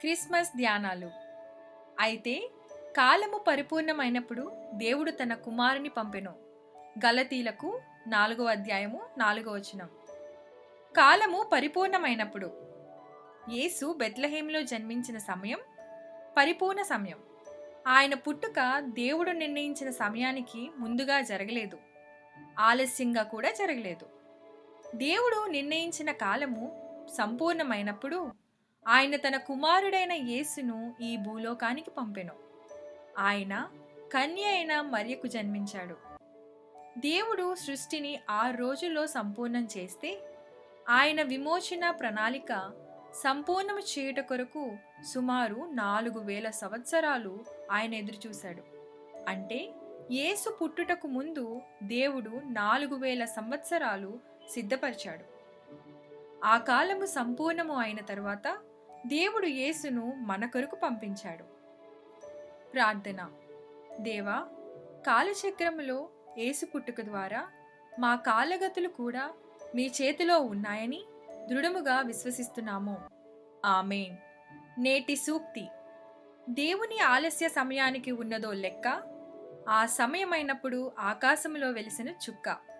Christmas ధ్యానాలు. అయితే కాలము పరిపూర్ణమైనప్పుడు దేవుడు తన కుమారుని పంపెను. గలతీలకు నాలుగో అధ్యాయము నాలుగో వచనం. కాలము పరిపూర్ణమైనప్పుడు. యేసు బెత్లహేంలో జన్మించిన సమయం పరిపూర్ణ సమయం. ఆయన పుట్టుక దేవుడు నిర్ణయించిన సమయానికి ముందుగా జరగలేదు. ఆలస్యంగా కూడా జరగలేదు. దేవుడు నిర్ణయించిన కాలము సంపూర్ణమైనప్పుడు ఆయన తన కుమారుడైన యేసును ఈ భూలోకానికి పంపెను. ఆయన కన్య అయిన మరియకు జన్మించాడు. దేవుడు సృష్టిని ఆరు రోజుల్లో సంపూర్ణం చేస్తే ఆయన విమోచన ప్రణాళిక సంపూర్ణము చేయుట కొరకు సుమారు నాలుగు వేల సంవత్సరాలు ఆయన ఎదురుచూశాడు. అంటే యేసు పుట్టుటకు ముందు దేవుడు నాలుగు వేల సంవత్సరాలు సిద్ధపరిచాడు. ఆ కాలము సంపూర్ణము అయిన తరువాత దేవుడు యేసును మన కొరకు పంపించాడు. ప్రార్థన. దేవా కాలచక్రములో ఏసు పుట్టుక ద్వారా మా కాలగతులు కూడా మీ చేతిలో ఉన్నాయని దృఢముగా విశ్వసిస్తున్నాము. ఆమె నేటి సూక్తి. దేవుని ఆలస్య సమయానికి ఉన్నదో లెక్క ఆ సమయమైనప్పుడు ఆకాశంలో వెలిసిన చుక్క.